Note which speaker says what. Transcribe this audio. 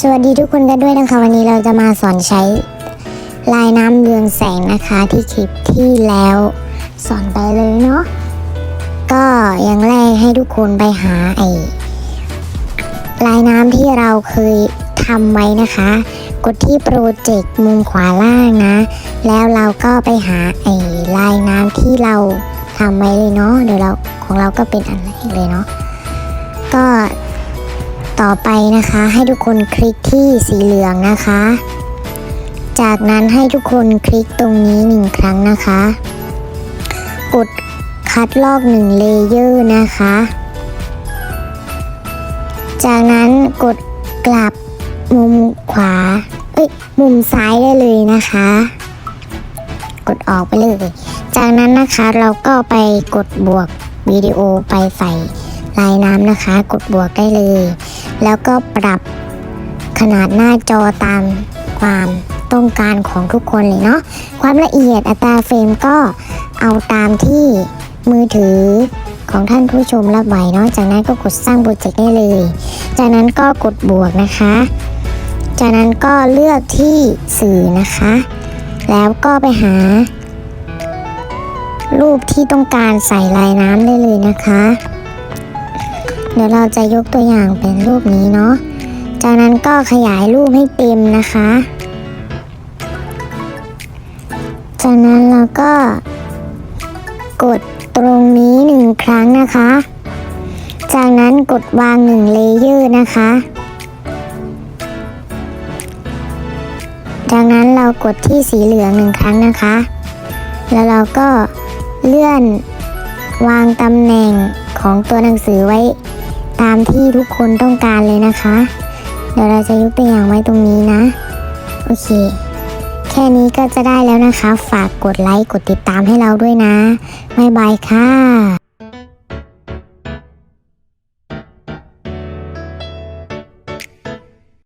Speaker 1: สวัสดีทุกคนกันด้วยนะคะ วันนี้เราจะมาสอนใช้ลายน้ำเรืองแสงนะคะที่คลิปที่แล้วสอนไปเลยเนาะก็อย่างแรกให้ทุกคนไปหาไอ้ลายน้ำที่เราเคยทำไว้นะคะ กดที่โปรเจกต์มุมขวาล่างนะ แล้วเราก็ไปหาไอ้ลายน้ำที่เราทำไว้เลยเนาะเดี๋ยวเราของเราก็เป็นอันแรกเลยเนาะก็ ต่อไปนะคะ ให้ทุกคนคลิกที่สีเหลืองนะคะ จากนั้นให้ทุกคนคลิกตรงนี้หนึ่งครั้งนะคะ กดคัดลอกหนึ่งเลเยอร์นะคะ จากนั้นกดกลับมุมขวา เอ้ย มุมซ้ายได้เลยนะคะ กดออกไปเลย จากนั้นนะคะเราก็ไปกดบวกวิดีโอไปใส่ ลายน้ำนะคะ กดบวกได้เลย แล้วก็ปรับขนาดหน้าจอตามความต้องการของทุกคนเลยเนาะความละเอียดอัตราเฟรมก็เอาตามที่มือถือของท่านผู้ชมรับไหวเนาะจากนั้นก็กดสร้างโปรเจกต์ได้เลย จากนั้นก็กดบวกนะคะ จากนั้นก็เลือกที่สื่อนะคะ แล้วก็ไปหา รูปที่ต้องการใส่ลายน้ำได้เลยนะคะ เดี๋ยวเราจะยกตัวอย่างเป็นรูปนี้เนาะ จากนั้นก็ขยายรูปให้เต็มนะคะ จากนั้นเราก็ กดตรงนี้หนึ่งครั้งนะคะ จากนั้นกดวางหนึ่งเลเยอร์นะคะ จากนั้นเรากดที่สีเหลืองหนึ่งครั้งนะคะ แล้วเราก็เลื่อนวางตำแหน่งของตัวหนังสือไว้ ตามที่ทุกคนต้องการเลยนะคะ เดี๋ยวเราจะยกตัวอย่างไว้ตรงนี้นะ โอเค แค่นี้ก็จะได้แล้วนะคะ ฝากกดไลค์ กดติดตามให้เราด้วยนะ บ๊ายบายค่ะ